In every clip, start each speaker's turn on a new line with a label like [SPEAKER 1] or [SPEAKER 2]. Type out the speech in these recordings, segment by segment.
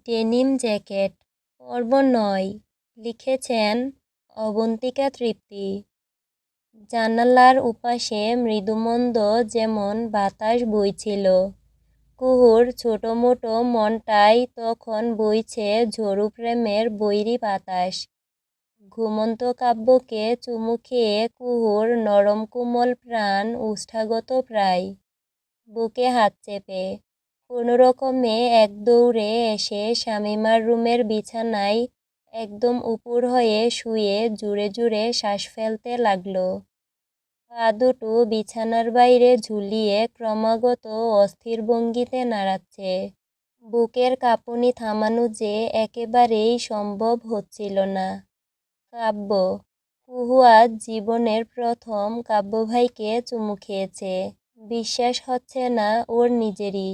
[SPEAKER 1] Denim jacket পর্ব নয় লিখেছেন অবন্তিকা তৃপ্তি। জানালার উপাসে মৃদুমন্দ যেমন বাতাস বইছিল, কুহুর ছোটো মোটো মনটাই তখন বইছে ঝরু প্রেমের বৈরী বাতাস। ঘুমন্ত কাব্যকে চুমু খেয়ে কুহুর নরম কোমল প্রাণ উষ্ঠাগত প্রায়, বুকে হাত চেপে। কোনো রকমে এক দৌড়ে এসে শামিমার রুমের বিছানায় একদম উপুর হয়ে শুয়ে জুড়ে জুড়ে শ্বাস ফেলতে লাগল। পা দুটো বিছানার বাইরে ঝুলিয়ে ক্রমাগত অস্থির ভঙ্গিতে নাড়াচ্ছে। বুকের কাঁপুনি থামানো যে একেবারেই সম্ভব হচ্ছিল না। কাব্য কুহু জীবনের প্রথম কাব্যভাইকে চুমু খেয়েছে। বিশ্বাস হচ্ছে না ওর নিজেরই।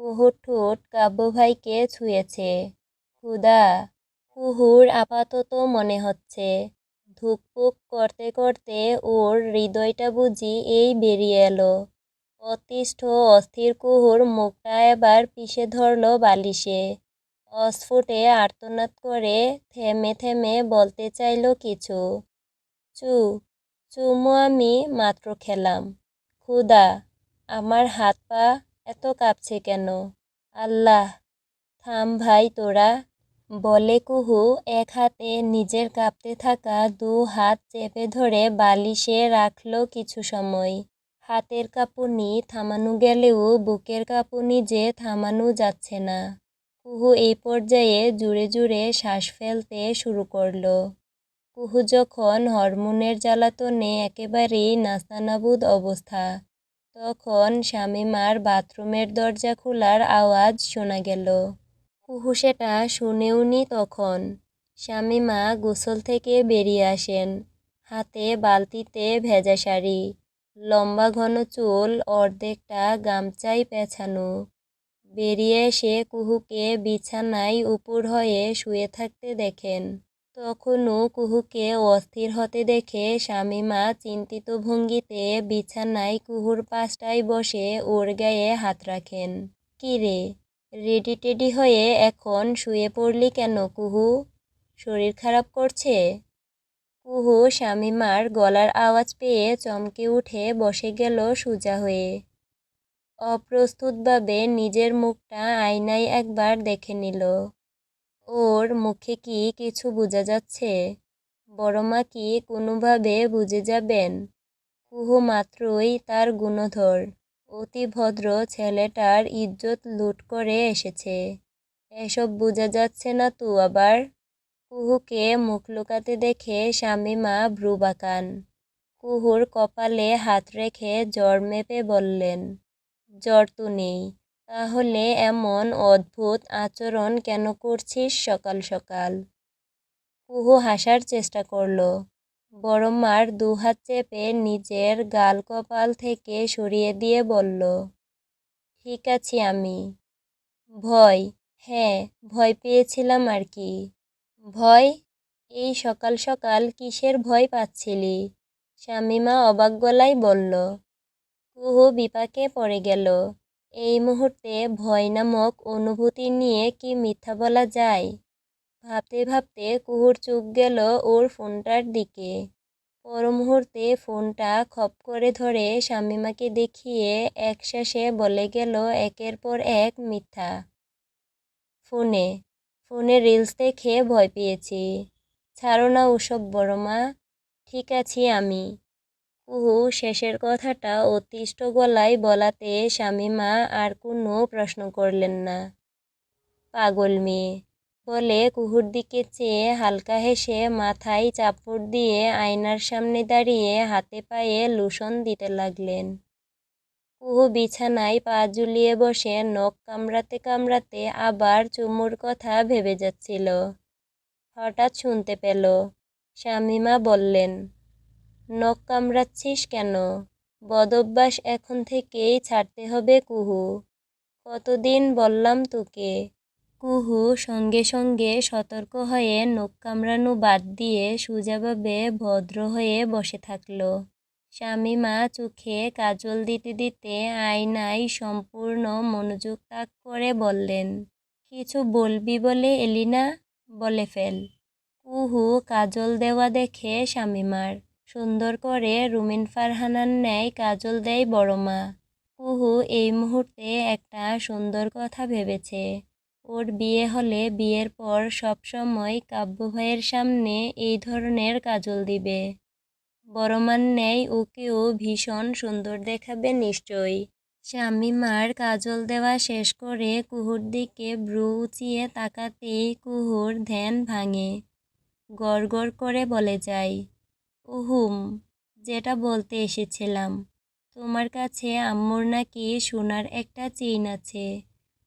[SPEAKER 1] কুহুর ঠোঁট কাব্যভাইকে ছুঁয়েছে। ক্ষুদা কুহুর আপাতত মনে হচ্ছে। ধুকপুক করতে করতে ওর হৃদয়টা বুঝি এই বেরিয়ে এলো। অতিষ্ঠ, অস্থির কুহুর মুখটা এবার পিষে ধরল বালিশে। অস্ফুটে আর্তনাদ করে থেমে থেমে বলতে চাইল কিছু। চু, চুমু আমি মাত্র খেলাম। ক্ষুদা আমার হাত পা এত কাঁপছে কেন? আল্লাহ, থাম ভাই তোরা। বলে কুহু এক হাতে নিজের কাঁপতে থাকা দু হাত চেপে ধরে বালিশে রাখল কিছু সময়। হাতের কাঁপুনি থামানো গেলেও বুকের কাঁপুনি যে থামানো যাচ্ছে না। কুহু এই পর্যায়ে জুড়ে জুড়ে শ্বাস ফেলতে শুরু করল। কুহু যখন হরমোনের জ্বালাতনে একেবারেই নাস্তানাবুদ অবস্থা তখন শামিমার বাথরুমের দরজা খোলার আওয়াজ শোনা গেল। কুহু সেটা শুনেওনি তখন। শামিমা গোসল থেকে বেরিয়ে আসেন। হাতে বালতিতে ভেজা শাড়ি, লম্বা ঘন চুল, অর্ধেকটা গামছায় পেছানো। বেরিয়ে এসে কুহুকে বিছানায় উপুর হয়ে শুয়ে থাকতে দেখেন। তখনও কুহুকে অস্থির হতে দেখে শামিমা চিন্তিত ভঙ্গিতে বিছানায় কুহুর পাশটায় বসে ওর গায়ে হাত রাখেন। কী রে, রেডি টেডি হয়ে এখন শুয়ে পড়লি কেন কুহু? শরীর খারাপ করছে? কুহু শামিমার গলার আওয়াজ পেয়ে চমকে উঠে বসে গেল সোজা হয়ে। অপ্রস্তুতভাবে নিজের মুখটা আয়নায় একবার দেখে নিল। ওর মুখে কি কিছু বোঝা যাচ্ছে? বড়মা কি কোনোভাবে বুঝে যাবেন? কুহু মাত্রই তার গুণধর। অতি ভদ্র ছেলেটার ইজ্জত লুট করে এসেছে। এসব বোঝা যাচ্ছে না তো আবার? কুহুকে মুখ লুকাতে দেখে শামিমা ভ্রু বাঁকান কুহুর কপালে হাত রেখে জ্বর মেপে বললেন, জ্বর তো নেই। তাহলে এমন অদ্ভুত আচরণ কেন করছিস সকাল সকাল? কুহু হাসার চেষ্টা করল। বড় মার দুহাত চেপে নিজের গাল কপাল থেকে সরিয়ে দিয়ে বলল, ঠিক আছি আমি। ভয় হ্যাঁ ভয় পেয়েছিলাম আর কি। ভয়? এই সকাল সকাল কিসের ভয় পাচ্ছিলি? শামিমা অবাক গলায় বলল। কুহু বিপাকে পড়ে গেল। এই মুহূর্তে ভয় নামক অনুভূতি নিয়ে কি মিথ্যা বলা যায়? ভাবতে ভাবতে কুহুর চুপ গেল ওর ফোনটার দিকে। পর মুহূর্তে ফোনটা খপ করে ধরে শামিমাকে দেখিয়ে একশ্বাসে বলে গেল একের পর এক মিথ্যা। ফোনে ফোনে রিলস দেখে ভয় পেয়েছি। ছাড়ো না ওসব বড় মা। ঠিক আছি আমি। কুহু শেষের কথাটা অতিষ্ঠ গলায় বলাতে শামিমা আর কোনো প্রশ্ন করলেন না। পাগল মেয়ে, বলে কুহুর দিকে চেয়ে হালকা হেসে মাথায় চাপড় দিয়ে আয়নার সামনে দাঁড়িয়ে হাতে পায়ে লোশন দিতে লাগলেন। কুহু বিছানায় পা ঝুলিয়ে বসে নখ কামড়াতে কামড়াতে আবার চুমুর কথা ভেবে যাচ্ছিল। হঠাৎ শুনতে পেল, শামিমা বললেন নখ কামড়াচ্ছিস কেন? বদভ্যাস এখন থেকেই ছাড়তে হবে কুহু। কতদিন বললাম তোকে? কুহু সঙ্গে সঙ্গে সতর্ক হয়ে নখ কামড়ানো বাদ দিয়ে সোজাভাবে ভদ্র হয়ে বসে থাকল। শামিমা চোখে কাজল দিতে দিতে আয়নায় সম্পূর্ণ মনোযোগ তাক করে বললেন, কিছু বলবি বলে এলি না? বলে ফেল। কুহু কাজল দেওয়া দেখে শামিমার সুন্দর করে রুমিন ফারহানার ন্যায় কাজল দেয় বড় মা। কুহু এই মুহূর্তে একটা সুন্দর কথা ভেবেছে। ওর বিয়ে হলে বিয়ের পর সবসময় কাব্য ভাইয়ের সামনে এই ধরনের কাজল দিবে। বড় মার ন্যায় ওকেও ভীষণ সুন্দর দেখাবে নিশ্চয়ই। শামিমার কাজল দেওয়া শেষ করে কুহুর দিকে ব্রু উঁচিয়ে তাকাতেই কুহুর ধ্যান ভাঙে। গড় করে বলে যায় উহুম যেটা বলতে এসেছিলাম। তোমার কাছে আম্মুর নাকি সোনার একটা চেইন আছে,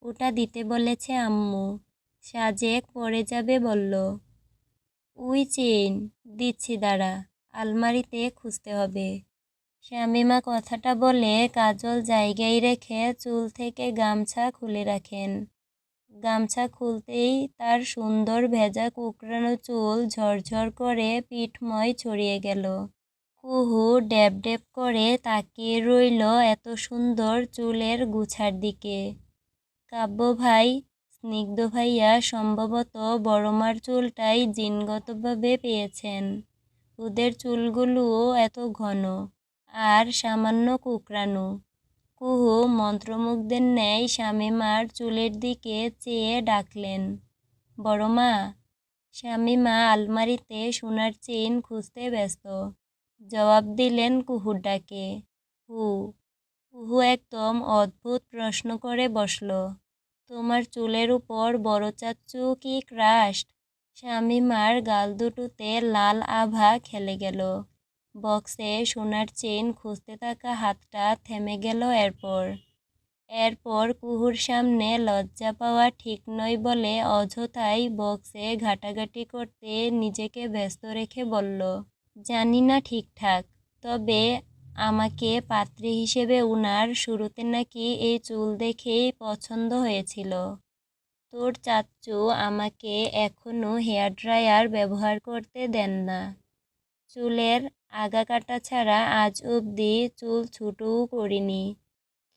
[SPEAKER 1] ওটা দিতে বলেছে আম্মু। সাজেক পরে যাবে বলল। উই চেইন, দিচ্ছি দাঁড়া, আলমারিতে খুঁজতে হবে। শামিমা কথাটা বলে কাজল জায়গায় রেখে চুল থেকে গামছা খুলে রাখেন। গামছা খুলতেই তার সুন্দর ভেজা কুকরানো চুল ঝরঝর করে পিঠময় ছড়িয়ে গেল। কুহু ড্যাব ড্যাব করে তাকিয়ে রইল এত সুন্দর চুলের গুছার দিকে। কাব্য ভাই স্নিগ্ধ ভাইয়া সম্ভবত বড়মার চুলটাই জিনগতভাবে পেয়েছেন। ওদের চুলগুলোও এত ঘন আর সামান্য কুকরানো কুহু মন্ত্রমুগ্ধের ন্যায় শামিমার চুলের দিকে চেয়ে ডাকলেন, বড় মা শামিমা আলমারিতে সোনার চেইন খুঁজতে ব্যস্ত জবাব দিলেন কুহুর ডাকে। হু, কুহু একদম অদ্ভুত প্রশ্ন করে বসল, তোমার চুলের উপর বড় চাচ্চু কি ক্রাস্ট শামিমার গাল দুটোতে লাল আভা খেলে গেল। বক্সে সোনার চেইন খুঁজতে থাকা হাতটা থেমে গেল এরপর। এরপর কুহুর সামনে লজ্জা পাওয়া ঠিক নয় বলে অযথাই বক্সে ঘাটাঘাটি করতে নিজেকে ব্যস্ত রেখে বলল, জানি না ঠিকঠাক, তবে আমাকে পাত্রী হিসেবে উনার শুরুতে নাকি এই চুল দেখেই পছন্দ হয়েছিল। তোর চাচ্চু আমাকে এখনও হেয়ার ড্রায়ার ব্যবহার করতে দেন না। চুলের আগা কাটা ছাড়া আজ অবধি চুল ছুটোও করিনি।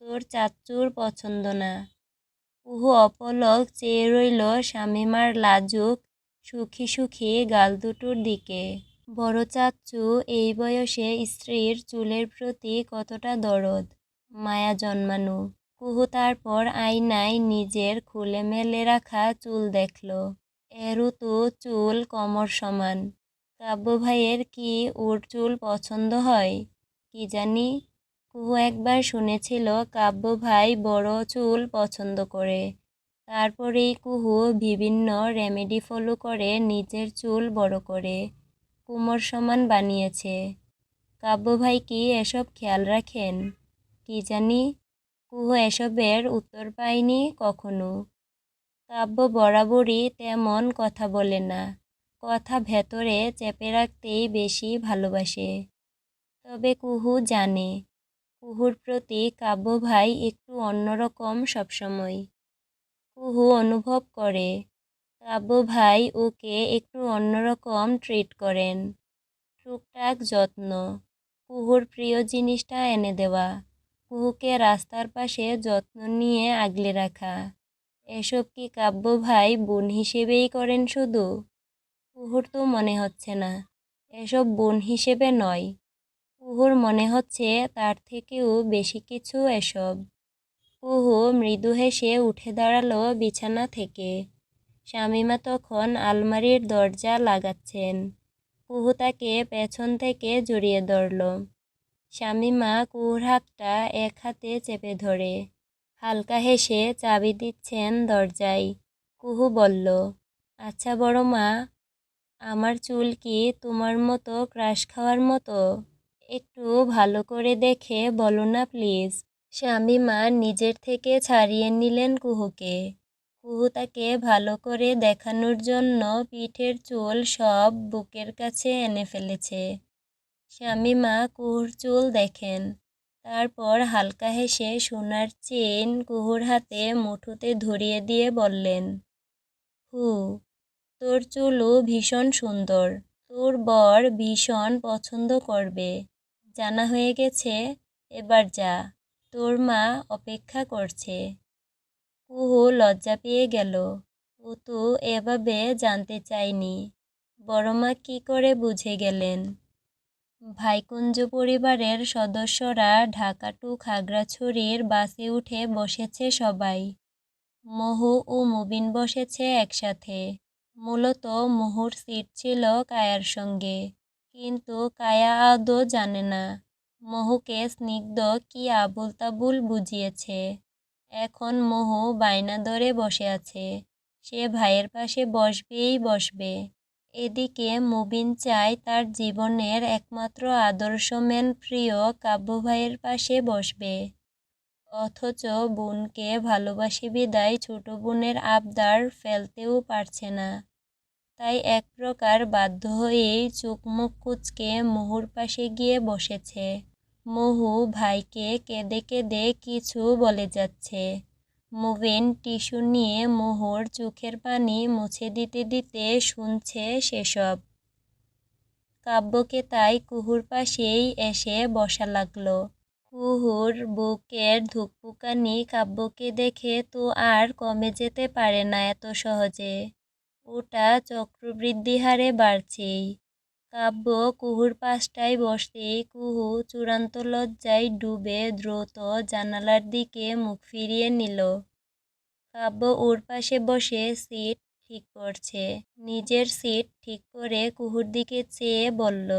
[SPEAKER 1] তোর চাচ্চুর পছন্দ না। উহু অপলক চেয়ে রইল শামিমার লাজুক, সুখী সুখী গাল দুটোর দিকে। বড় চাচ্চু এই বয়সে স্ত্রীর চুলের প্রতি কতটা দরদ, মায়া জন্মানো। কুহু তারপর আয়নায় নিজের খুলে মেলে রাখা চুল দেখল। এরও তো চুল কমর সমান। কাব্য ভাইয়ের কি ওর চুল পছন্দ হয়? কি জানি? কুহু একবার শুনেছিল কাব্য ভাই বড় চুল পছন্দ করে। তারপরেই কুহু বিভিন্ন রেমেডি ফলো করে নিজের চুল বড় করে, কুমোর সমান বানিয়েছে। কাব্য ভাই কি এসব খেয়াল রাখেন? কি জানি? কুহু এসবের উত্তর পায়নি কখনো। কাব্য বরাবরই তেমন কথা বলে না। কথা ভেতরে চেপে রাখতেই বেশি ভালোবাসে। তবে কুহু জানে, কুহুর প্রতি কাব্য ভাই একটু অন্যরকম সবসময়। কুহু অনুভব করে, কাব্য ভাই ওকে একটু অন্যরকম ট্রিট করেন। টুকটাক যত্ন, কুহুর প্রিয় জিনিসটা এনে দেওয়া, কুহুকে রাস্তার পাশে যত্ন নিয়ে আগলে রাখা। এসব কি কাব্য ভাই বোন হিসেবেই করেন শুধু? কুহুর তো মনে হচ্ছে না। এসব বোন হিসেবে নয়। কুহুর মনে হচ্ছে তার থেকেও বেশি কিছু এসব। কুহু মৃদু হেসে উঠে দাঁড়াল বিছানা থেকে। শামিমা তখন আলমারির দরজা লাগাচ্ছেন। কুহু তাকে পেছন থেকে জড়িয়ে ধরল। শামিমা কুহুর হাতটা এক হাতে চেপে ধরে। হালকা হেসে চাবি দিচ্ছেন দরজায়। কুহু বলল আচ্ছা বড় মা আমার চুল কি তোমার মতো ক্রাশ খাওয়ার মতো? একটু ভালো করে দেখে বলো না প্লিজ। শামিমা নিজের থেকে ছাড়িয়ে নিলেন কুহুকে। কুহু তাকে ভালো করে দেখানোর জন্য পিঠের চুল সব বুকের কাছে এনে ফেলেছে। শামিমা কুহুর চুল দেখেন। তারপর হালকা হেসে সোনার চেন কুহুর হাতে মুঠোতে ধরিয়ে দিয়ে বললেন, হু তোর চুলও ভীষণ সুন্দর। তোর বর ভীষণ পছন্দ করবে। জানা হয়ে গেছে, এবার যা। তোর মা অপেক্ষা করছে। কুহু লজ্জা পেয়ে গেল। ও তো এভাবে জানতে চায়নি। বড়মা কি করে বুঝে গেলেন? ভাইকুঞ্জ পরিবারের সদস্যরা ঢাকা টু খাগড়াছড়ির বাসে উঠে বসেছে সবাই। মহু ও মুবিন বসেছে একসাথে। মূলত মহুর সিট ছিল কায়ার সঙ্গে। কিন্তু কায়া আদৌ জানে না, মহুকে স্নিগ্ধ কি আবুল তাবুল বুঝিয়েছে। এখন মহু বায়না ধরে বসে আছে, সে ভাইয়ের পাশে বসবেই বসবে। এদিকে মুবিন চায় তার জীবনের একমাত্র আদর্শম্যান প্রিয় কাব্য ভাইয়ের পাশে বসবে। অথচ বোনকে ভালোবাসি বিদায় ছোট বোনের আবদার ফেলতেও পারছে না। তাই এক প্রকার বাধ্য হয়েই চোখ মুখ কুচকে মহুর পাশে গিয়ে বসেছে। মহু ভাইকে কেঁদে কেঁদে কিছু বলে যাচ্ছে। মুবিন টিস্যু নিয়ে মোহর চোখের পানি মুছে দিতে দিতে শুনছে সেসব। কাব্যকে তাই কুহুর পাশেই এসে বসা লাগল। কুহুর বুকের ধুকপুকানি কাব্যকে দেখে তো আর কমে যেতে পারে না এত সহজে। ওটা চক্রবৃদ্ধি হারে বাড়ছেই। কাব্য কুহুর পাশটায় বসতেই কুহু চূড়ান্ত লজ্জায় ডুবে দ্রুত জানালার দিকে মুখ ফিরিয়ে নিল। কাব্য ওর পাশে বসে সিট ঠিক করছে। নিজের সিট ঠিক করে কুহুর দিকে চেয়ে বলল,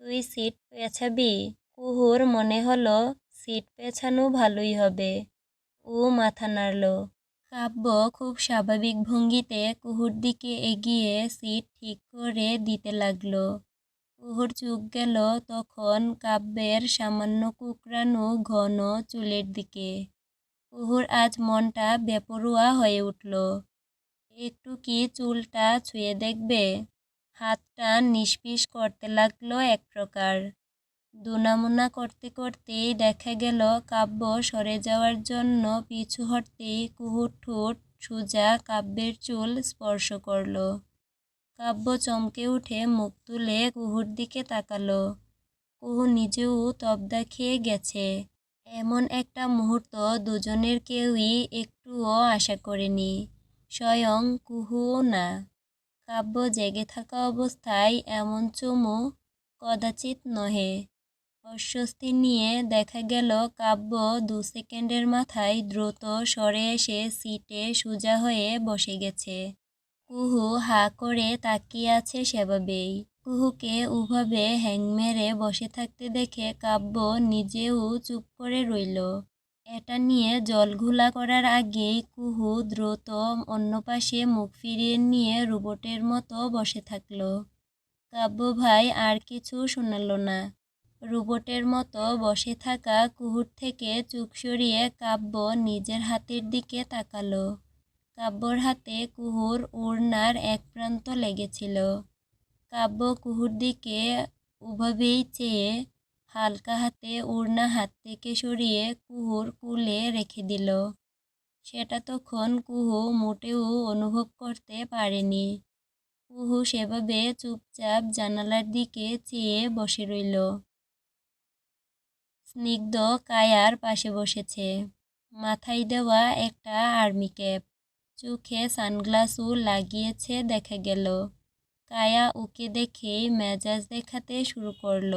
[SPEAKER 1] তুই সিট পেছাবি? কুহুর মনে হলো সিট পেছানো ভালোই হবে। ও মাথা নাড়ল। কাব্য খুব স্বাভাবিক ভঙ্গিতে কুহুর দিকে এগিয়ে সিট ঠিক করে দিতে লাগল। কুহুর চোখ গেল তখন কাব্যের সামান্য কুকরানো ঘন চুলের দিকে। কুহুর আজ মনটা বেপরোয়া হয়ে উঠল। একটু কি চুলটা ছুঁয়ে দেখবে? হাতটা নিষ্পিস করতে লাগল এক প্রকার। দুনামুনা করতে করতেই দেখা গেল কাব্য সরে যাওয়ার জন্য পিছু হটতেই কুহুর ঠোঁট সোজা কাব্যের চুল স্পর্শ করল। কাব্য চমকে উঠে মুখ তুলে কুহুর দিকে তাকালো। কুহু নিজেও তবদা খেয়ে গেছে। এমন একটা মুহূর্ত দুজনের কেউই একটুও আশা করেনি। স্বয়ং কুহুও না। কাব্য জেগে থাকা অবস্থায় এমন চুমু কদাচিৎ নহে। অস্বস্তি নিয়ে দেখা গেল কাব্য দু সেকেন্ডের মাথায় দ্রুত সরে এসে সিটে সোজা হয়ে বসে গেছে। কুহু হা করে তাকিয়ে আছে সেভাবেই। কুহুকে উভাবে হ্যাং মেরে বসে থাকতে দেখে কাব্য নিজেও চুপ করে রইল। এটা নিয়ে জল ঘোলা করার আগেই কুহু দ্রুত অন্য পাশে মুখ ফিরিয়ে নিয়ে রোবটের মতো বসে থাকল। কাব্য ভাই আর কিছু শোনাল না। রোবটের মতো বসে থাকা কুহুর থেকে চুপ সরিয়ে কাব্য নিজের হাতের দিকে তাকালো। কাব্যর হাতে কুহুর ওড়নার এক প্রান্ত লেগেছিল। কাব্য কুহুর দিকে ওভাবেই চেয়ে হালকা হাতে ওড়না হাত থেকে সরিয়ে কুহুর কুলে রেখে দিল। সেটা তখন কুহু মোটেও অনুভব করতে পারেনি। কুহু সেভাবে চুপচাপ জানালার দিকে চেয়ে বসে রইল। স্নিগ্ধ কায়ার পাশে বসেছে। মাথায় দেওয়া একটা আর্মি ক্যাপ। চোখে সানগ্লাসও লাগিয়েছে দেখা গেল। কায়া ওকে দেখেই মেজাজ দেখাতে শুরু করল।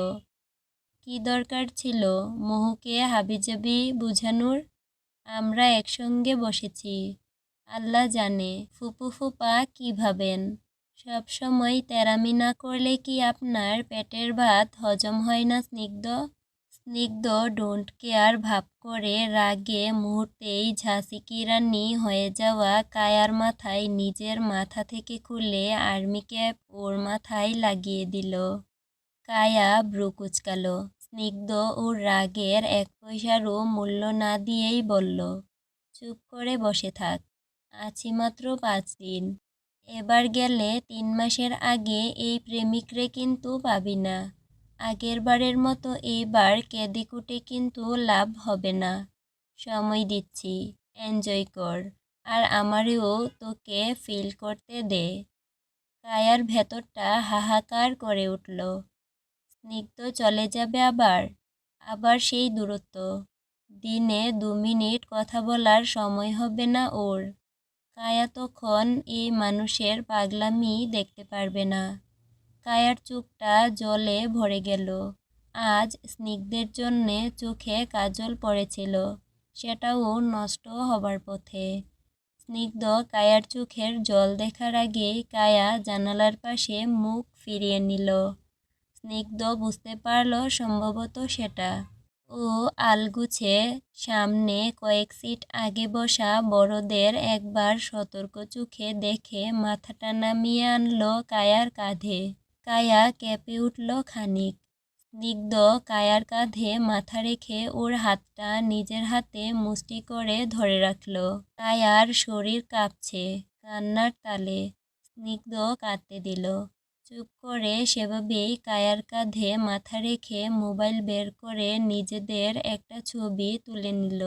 [SPEAKER 1] কি দরকার ছিল মহুকে হাবিজাবি বুঝানোর? আমরা একসঙ্গে বসেছি। আল্লাহ জানে ফুপু ফুপা কী ভাবেন। সবসময় তেরামি না করলে কি আপনার পেটের ভাত হজম হয় না স্নিগ্ধ? স্নিগ্ধ ডোন্ট কেয়ার ভাব করে রাগে মুহূর্তেই ঝাঁসি কিরানি হয়ে যাওয়া কায়ার মাথায় নিজের মাথা থেকে খুলে আর্মি ক্যাপ ওর মাথায় লাগিয়ে দিল। কায়া ভ্রু কুচকাল। স্নিগ্ধ ওর রাগের এক পয়সারও মূল্য না দিয়েই বলল, চুপ করে বসে থাক, আছি মাত্র পাঁচ দিন। এবার গেলে তিন মাসের আগে এই প্রেমিকরে কিন্তু পাবি না। আগের বারের মতো এইবার কেঁদে কিন্তু লাভ হবে না। সময় দিচ্ছি, এনজয় কর, আর আমারও তোকে ফিল করতে দে। কায়ার ভেতরটা হাহাকার করে উঠল। স্নিগ্ধ চলে যাবে আবার আবার সেই দূরত্ব। দিনে দু মিনিট কথা বলার সময় হবে না ওর। কায়া তখন এই মানুষের পাগলামি দেখতে পারবে না। কায়ার চোখটা জলে ভরে গেল। আজ স্নিগ্ধের জন্যে চোখে কাজল পড়েছিল। সেটাও নষ্ট হবার পথে। স্নিগ্ধ কায়ার চোখের জল দেখার আগেই কায়া জানালার পাশে মুখ ফিরিয়ে নিল। স্নিগ্ধ বুঝতে পারল সম্ভবত সেটা। ও আলগুছে সামনে কয়েক সিট আগে বসা বড়দের একবার সতর্ক চোখে দেখে মাথাটা নামিয়ে আনলো কায়ার কাঁধে। কায়া কেঁপে উঠল খানিক। স্নিগ্ধ কায়ার কাঁধে মাথা রেখে ওর হাতটা নিজের হাতে মুষ্টি করে ধরে রাখল। কায়ার শরীর কাঁপছে কান্নার তালে। স্নিগ্ধ কাঁদতে দিল। চুপ করে সেভাবেই কায়ার কাঁধে মাথা রেখে মোবাইল বের করে নিজেদের একটা ছবি তুলে নিল।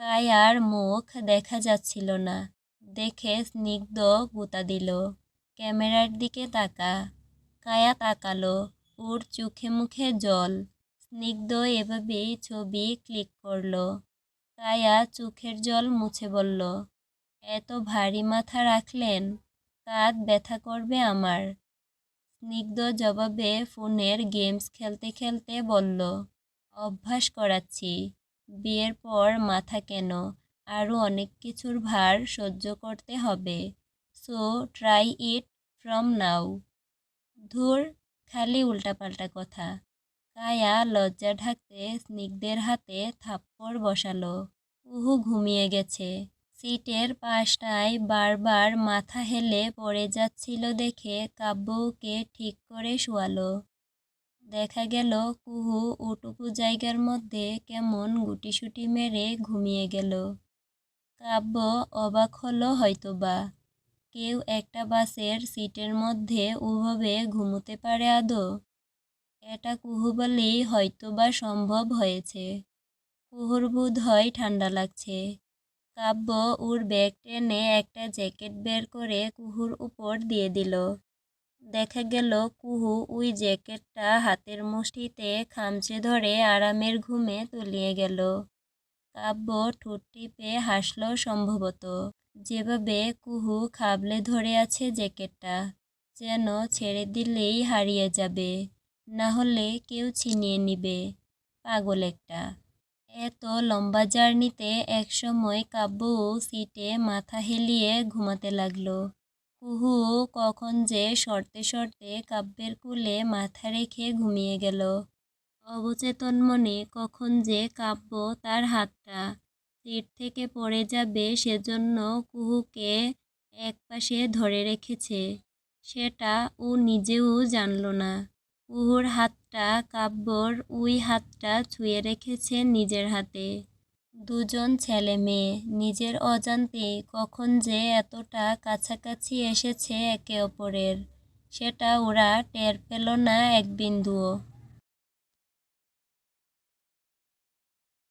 [SPEAKER 1] কায়ার মুখ দেখা যাচ্ছিল না। দেখে স্নিগ্ধ গুতা দিল। ক্যামেরার দিকে তাকা। কায়া তাকালো। ওর চোখে মুখে জল। স্নিগ্ধ এভাবে ছবি ক্লিক করল। কায়া চোখের জল মুছে বলল, এত ভারী মাথা রাখলেন, কাঁধ ব্যথা করবে আমার। স্নিগ্ধ জবাবে ফোনের গেমস খেলতে খেলতে বলল, অভ্যাস করাচ্ছি। বিয়ের পর মাথা কেন? আরও অনেক কিছুর ভার সহ্য করতে হবে। So, try it from now. ধুর, খালি উল্টাপাল্টা কথা। কায়া লজ্জা ঢাকতে স্নিগ্ধের হাতে থাপ্পড় বসালো। উহু ঘুমিয়ে গেছে। সিটের পাশটায় বারবার মাথা হেলে পড়ে যাচ্ছিল দেখে কাব্যকে ঠিক করে শোয়ালো। দেখা গেল কুহু ওটুকু জায়গার মধ্যে কেমন গুটিসুটি মেরে ঘুমিয়ে গেল। কাব্য অবাক হলো হয়তোবা। কেউ একটা বাসের সিটের মধ্যে ওভাবে ঘুমোতে পারে আদৌ? এটা কুহু বলেই হয়তোবা সম্ভব হয়েছে। কুহুর বোধ হয় ঠান্ডা লাগছে। কাব্য ওর ব্যাগ টেনে একটা জ্যাকেট বের করে কুহুর উপর দিয়ে দিল। দেখা গেল কুহু ওই জ্যাকেটটা হাতের মুষ্টিতে খামচে ধরে আরামের ঘুমে তলিয়ে গেল। কাব্য ঠোঁট টিপে হাসল সম্ভবত। যেভাবে কুহু খাবলে ধরে আছে জ্যাকেটটা, যেন ছেড়ে দিলেই হারিয়ে যাবে। না হলে কেউ ছিনিয়ে নিবে পাগল একটা। এত লম্বা জার্নিতে একসময় কাব্যও সিটে মাথা হেলিয়ে ঘুমাতে লাগল। কুহু কখন যে সরতে সরতে কাব্যের কুলে মাথা রেখে ঘুমিয়ে গেল। অবচেতন মনে কখন যে কাব্য তার হাতটা। সিট থেকে পড়ে যাবে সেজন্য কুহুকে একপাশে ধরে রেখেছে। সেটা ও নিজেও জানল না। কুহুর হাতটা কাব্যর ওই হাতটা ছুঁয়ে রেখেছে নিজের হাতে। দুজন ছেলে মেয়ে, নিজের অজান্তে কখন যে এতটা কাছাকাছি এসেছে একে অপরের, সেটা ওরা টের পেল না এক বিন্দুও।